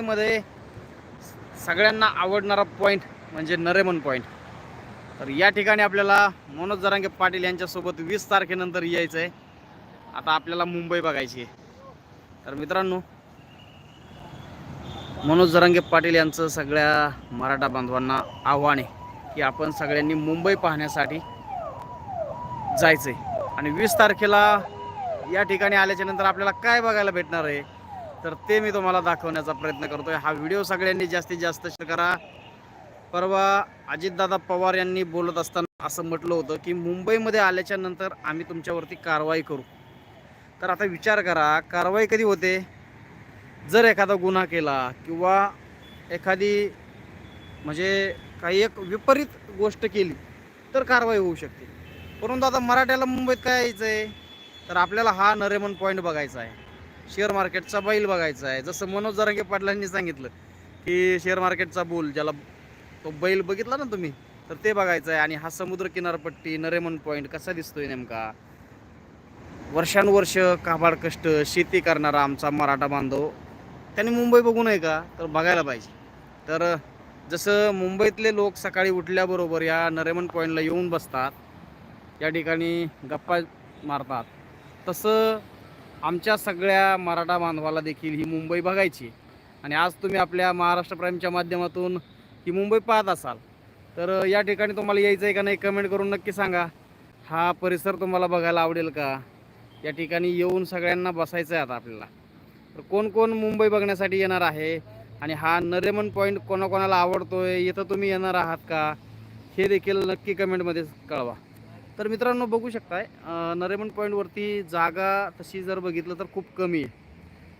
मध्ये सगळ्यांना आवडणारा पॉईंट म्हणजे नरेमन पॉईंट तर या ठिकाणी आपल्याला मनोज जरांगे पाटील यांच्यासोबत वीस तारखेनंतर यायचं आहे आता आपल्याला मुंबई बघायची आहे. तर मित्रांनो मनोज जरांगे पाटील यांचं सगळ्या मराठा बांधवांना आव्हान आहे की आपण सगळ्यांनी मुंबई पाहण्यासाठी जायचं आहे आणि वीस तारखेला या ठिकाणी आल्याच्यानंतर आपल्याला काय बघायला भेटणार आहे? तर ते मी तुम्हाला दाखवण्याचा प्रयत्न करतोय. हा व्हिडिओ सगळ्यांनी जास्तीत जास्त शेअर करा. परवा अजितदादा पवार यांनी बोलत असताना असं म्हटलं होतं की मुंबईमध्ये आल्याच्यानंतर आम्ही तुमच्यावरती कारवाई करू. तर आता विचार करा कारवाई कधी होते? जर एखादा गुन्हा केला किंवा एखादी म्हणजे काही एक विपरीत गोष्ट केली तर कारवाई होऊ शकते. परंतु आता मराठ्याला मुंबईत काय यायचं आहे तर आपल्याला हा नरेमन पॉईंट बघायचा आहे. शेअर मार्केटचा बैल बघायचा आहे. जसं मनोज जरांगे पाटलांनी सांगितलं की शेअर मार्केटचा बोल ज्याला तो बैल बघितला ना तुम्ही तर ते बघायचं आहे. आणि हा समुद्र किनारपट्टी नरेमन पॉईंट कसा दिसतोय नेमका? वर्षानुवर्ष काबाड कष्ट शेती करणारा आमचा मराठा बांधव त्यांनी मुंबई बघू नये का? तर बघायला पाहिजे. तर जसं मुंबईतले लोक सकाळी उठल्याबरोबर या नरेमन पॉईंटला येऊन बसतात या ठिकाणी गप्पा मारतात तसं आमच्या सगळ्या मराठा बांधवाला देखील ही मुंबई बघायची. आणि आज तुम्ही आपल्या महाराष्ट्र प्राईमच्या माध्यमातून ही मुंबई पाहत असाल. तर या ठिकाणी तुम्हाला यायचं आहे का नाही कमेंट करून नक्की सांगा. हा परिसर तुम्हाला बघायला आवडेल का? या ठिकाणी येऊन सगळ्यांना बसायचं आहे आता आपल्याला. तर कोण कोण मुंबई बघण्यासाठी येणार आहे? आणि हा नरेमन पॉईंट कोणाकोणाला आवडतो आहे इथं तुम्ही येणार आहात का? हे देखील नक्की कमेंटमध्ये कळवा. तर मित्रांनो बघू शकताय नरेमन पॉईंटवरती जागा तशी जर बघितलं तर खूप कमी आहे.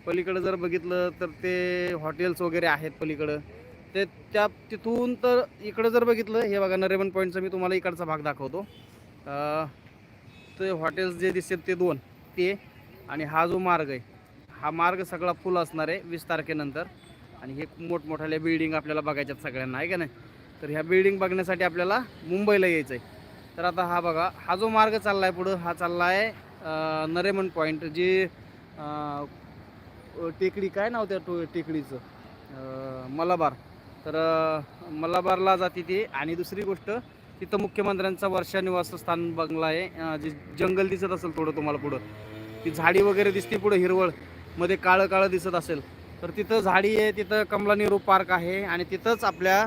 पलीकडं जर बघितलं तर ते हॉटेल्स वगैरे आहेत पलीकडं. ते त्या तिथून तर इकडं जर बघितलं हे बघा नरेमन पॉईंटचा मी तुम्हाला इकडचा भाग दाखवतो. ते हॉटेल्स जे दिसतात ते दोन ते आणि हा जो मार्ग आहे हा मार्ग सगळा फुल असणार आहे वीस तारखेनंतर. आणि हे मोठमोठ्याल्या बिल्डिंग आपल्याला बघायच्यात सगळ्यांना आहे का नाही? तर ह्या बिल्डिंग बघण्यासाठी आपल्याला मुंबईला यायचं आहे तर आता हा बघा हा जो मार्ग चालला आहे पुढं हा चालला आहे नरेमन पॉईंट जी टेकडी काय नाव त्या टो टेकडीचं? मलाबार. तर मलाबारला जाते ती. आणि दुसरी गोष्ट तिथं मुख्यमंत्र्यांचा वर्षा निवासस्थान बंगला आहे जे जंगल दिसत असेल थोडं तुम्हाला पुढं. ती झाडी वगैरे दिसते पुढं हिरवळ. मध्ये काळं काळं दिसत असेल. तर तिथं झाडी आहे तिथं कमला नेहरू पार्क आहे. आणि तिथंच आपल्या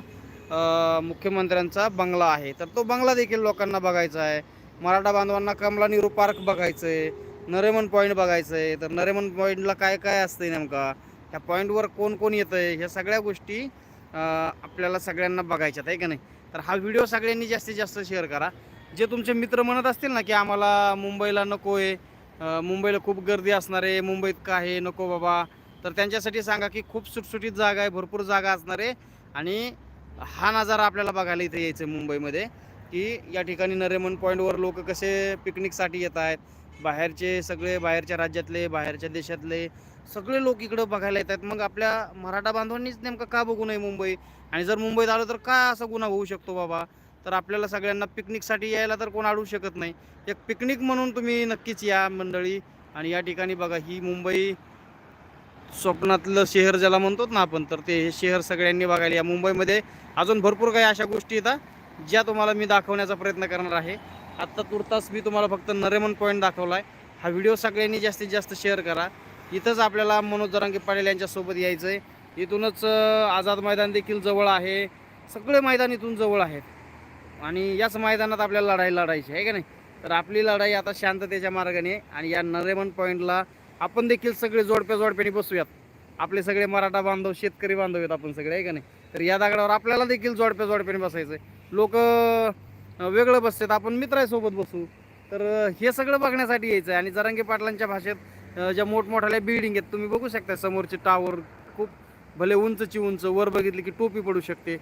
मुख्यमंत्र्यांचा बंगला आहे. तर तो बंगला देखील लोकांना बघायचा आहे. मराठा बांधवांना कमला नेहरू पार्क बघायचं आहे नरेमन पॉईंट बघायचं आहे तर नरेमन पॉईंटला काय काय असतं नेमका? त्या पॉईंटवर कोण कोण येतं आहे ह्या सगळ्या गोष्टी आपल्याला सगळ्यांना बघायच्यात आहे का नाही? तर हा व्हिडिओ सगळ्यांनी जास्तीत जास्त शेअर करा. जे तुमचे मित्र म्हणत असतील ना की आम्हाला मुंबईला नको आहे मुंबईला खूप गर्दी असणार आहे मुंबईत का आहे नको बाबा तर त्यांच्यासाठी सांगा की खूप सुटसुटीत जागा आहे भरपूर जागा असणार आहे. आणि हा नजारा आपल्याला बघायला इथे यायचं आहे मुंबईमध्ये की या ठिकाणी नरेमन पॉईंटवर लोक कसे पिकनिकसाठी येत आहेत बाहेरचे सगळे बाहेरच्या राज्यातले बाहेरच्या देशातले सगळे लोक इकडं बघायला येत आहेत. मग आपल्या मराठा बांधवांनीच नेमकं का बघू नये मुंबई? आणि जर मुंबईत आलो तर का असा गुन्हा होऊ शकतो बाबा? तर आपल्याला सगळ्यांना पिकनिकसाठी यायला तर कोण अडवू शकत नाही. एक पिकनिक म्हणून तुम्ही नक्कीच या मंडळी. आणि या ठिकाणी बघा ही मुंबई स्वप्नातलं शहर ज्याला म्हणतो ना आपण तर ते हे शहर सगळ्यांनी बघायला या मुंबईमध्ये. अजून भरपूर काही अशा गोष्टी येतात ज्या तुम्हाला मी दाखवण्याचा प्रयत्न करणार आहे. आत्ता तुर्तास मी तुम्हाला फक्त नरेमन पॉईंट दाखवला आहे हा व्हिडिओ सगळ्यांनी जास्तीत जास्त शेअर करा. इथंच आपल्याला मनोज जरांगे पाटील यांच्यासोबत यायचं आहे इथूनच आझाद मैदान देखील जवळ आहे. सगळे मैदान इथून जवळ आहेत. आणि याच मैदानात आपल्याला लढाई लढायची आहे का नाही? तर आपली लढाई आता शांततेच्या मार्गाने आणि या नरेमन पॉईंटला आपण देखील सगळे जोडप्या जोडप्याने बसूयात. आपले सगळे मराठा बांधव शेतकरी बांधव आहेत आपण सगळे आहे का नाही? तर या दगडावर आपल्याला देखील जोडप्या जोडप्याने बसायचं आहे लोक वेगळं बसतात. आपण मित्रासोबत बसू. तर हे सगळं बघण्यासाठी यायचं आहे आणि जरांगे पाटलांच्या भाषेत ज्या मोठमोठ्या बिल्डिंग आहेत तुम्ही बघू शकता समोरचे टावर खूप भले उंचची उंच वर बघितली की टोपी पडू शकते.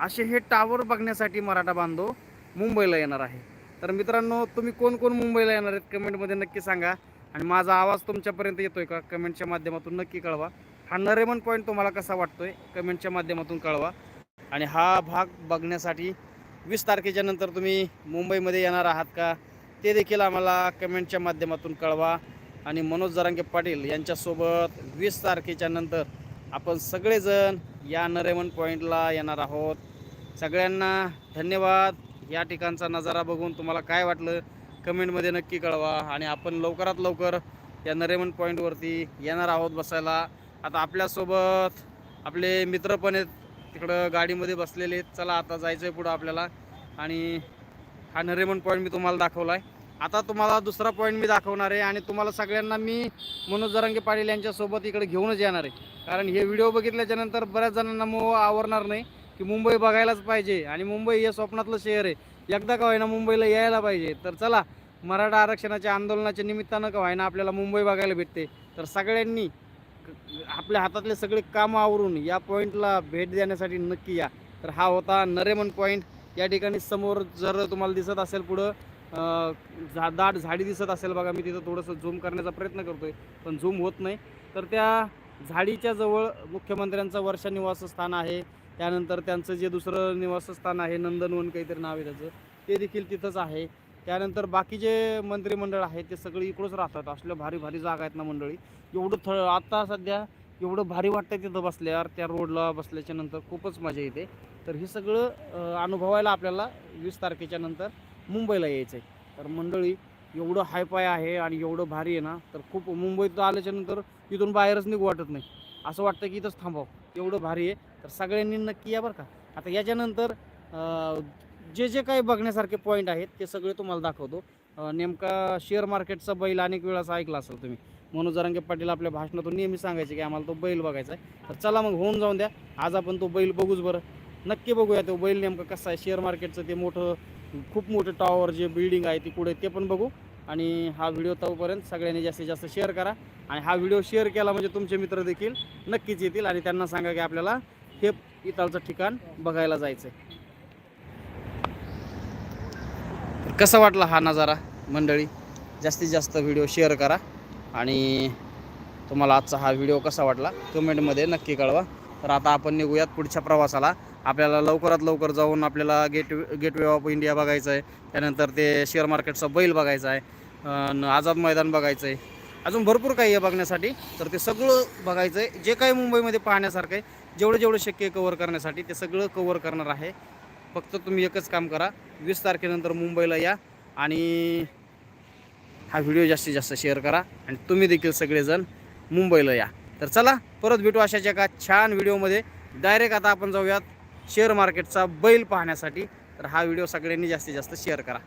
असे हे टावर बघण्यासाठी मराठा बांधव मुंबईला येणार आहे. तर मित्रांनो तुम्ही कोण कोण मुंबईला येणार आहेत? कमेंटमध्ये नक्की सांगा. आणि माझा आवाज तुमच्यापर्यंत येतोय का? कमेंटच्या माध्यमातून नक्की कळवा. हा नरेमन पॉईंट तुम्हाला कसा वाटतोय? कमेंटच्या माध्यमातून कळवा. आणि हा भाग बघण्यासाठी वीस तारखेच्या नंतर तुम्ही मुंबईमध्ये येणार आहात का? ते देखील आम्हाला कमेंटच्या माध्यमातून कळवा. आणि मनोज जरांगे पाटील यांच्यासोबत वीस तारखेच्या नंतर आपण सगळेजण या नरेमन पॉईंटला येणार आहोत. सगळ्यांना धन्यवाद. या ठिकाणचा नजारा बघून तुम्हाला काय वाटलं? कमेंटमध्ये नक्की कळवा आणि आपण लवकरात लवकर या नरेमन पॉईंटवरती येणार आहोत बसायला. आता आपल्यासोबत आपले मित्र पण आहेत. तिकडं गाडीमध्ये बसलेले आहेत. चला आता जायचं आहे पुढं आपल्याला. आणि हा नरेमन पॉईंट मी तुम्हाला दाखवला आहे आता तुम्हाला दुसरा पॉईंट मी दाखवणार आहे आणि तुम्हाला सगळ्यांना मी मनोज जरांगे पाटील यांच्यासोबत इकडे घेऊनच येणार आहे. कारण हे व्हिडिओ बघितल्याच्यानंतर बऱ्याच जणांना मोह आवरणार नाही की मुंबई बघायलाच पाहिजे. आणि मुंबई हे स्वप्नातलं शहर आहे. एकदा का व्हायना मुंबईला यायला पाहिजे. तर चला मराठा आरक्षणाच्या आंदोलनाच्या निमित्तानं का व्हायना आपल्याला मुंबई बघायला भेटते. तर सगळ्यांनी आपल्या हातातले सगळे कामं आवरून या पॉईंटला भेट देण्यासाठी नक्की या. तर हा होता नरेमन पॉईंट या ठिकाणी समोर जर तुम्हाला दिसत असेल पुढं झा दाट झाडी दिसत असेल बघा मी तिथं थोडंसं झूम करण्याचा प्रयत्न करतोय पण झूम होत नाही. तर त्या झाडीच्या जवळ मुख्यमंत्र्यांचं वर्षा निवासस्थान आहे. त्यानंतर त्यांचं जे दुसरं निवासस्थान आहे नंदनवन काहीतरी नाव आहे त्याचं ते देखील तिथंच आहे. त्यानंतर बाकी जे मंत्रिमंडळ आहे ते सगळे इकडंच राहतात. असल्या भारी भारी जागा आहेत ना मंडळी. एवढं थ आत्ता सध्या एवढं भारी वाटतं तिथं बसल्यावर त्या रोडला बसल्याच्या नंतर खूपच मजा येते. तर हे सगळं अनुभवायला आपल्याला वीस तारखेच्या नंतर मुंबईला यायचं आहे तर मंडळी एवढं हायपाय आहे आणि एवढं भारी आहे ना तर खूप मुंबईत आल्याच्यानंतर इथून बाहेरच निघू वाटत नाही. असं वाटतं की इथंच थांबावं. एवढं भारी आहे. तर सगळ्यांनी नक्की या बरं का. आता याच्यानंतर जे जे काही बघण्यासारखे पॉईंट आहेत ते सगळे तुम्हाला दाखवतो. नेमका शेअर मार्केटचा बैल अनेक वेळा असं ऐकला असेल तुम्ही. मनोज जरांगे पाटील आपल्या भाषणातून नेहमी सांगायचे की आम्हाला तो बैल बघायचा आहे. तर चला मग होऊन जाऊन द्या. आज आपण तो बैल बघूच बरं. नक्की बघूया तो बैल नेमकं कसा आहे. शेअर मार्केटचं ते मोठं खूप मोठं टॉवर जे बिल्डिंग आहे ती कुठे ते पण बघू. आणि हा व्हिडिओ तोपर्यंत सगळ्यांनी जास्तीत जास्त शेअर करा. आणि हा व्हिडिओ शेअर केला म्हणजे तुमचे मित्र देखील नक्कीच येतील आणि त्यांना सांगा की आपल्याला हे इथालचं ठिकाण बघायला जायचं आहे कसा वाटला हा नजारा मंडळी? जास्तीत जास्त व्हिडिओ शेअर करा. आणि तुम्हाला आजचा हा व्हिडिओ कसा वाटला? कमेंटमध्ये नक्की कळवा. तर आता आपण निघूयात पुढच्या प्रवासाला. आपल्याला लवकरात लवकर जाऊन आपल्याला गेट गेटवे ऑफ इंडिया बघायचं आहे. त्यानंतर ते शेअर मार्केटचा बैल बघायचा आहे. आझाद मैदान बघायचं आहे. अजून भरपूर काही आहे बघण्यासाठी. तर ते सगळं बघायचं आहे. जे काही मुंबईमध्ये पाहण्यासारखं आहे जेवढं जेवढं शक्य आहे कवर करण्यासाठी ते सगळं कवर करणार आहे. फक्त तुम्ही एकच काम करा. वीस तारखेनंतर मुंबईला या आणि हा व्हिडिओ जास्तीत जास्त शेअर करा. आणि तुम्ही देखील सगळेजण मुंबईला या. तर चला परत भेटू अशाच एका छान व्हिडिओमध्ये. डायरेक्ट आता आपण जाऊयात शेअर मार्केटचा बैल पाहण्यासाठी. तर हा व्हिडिओ सगळ्यांनी जास्तीत जास्त शेअर करा.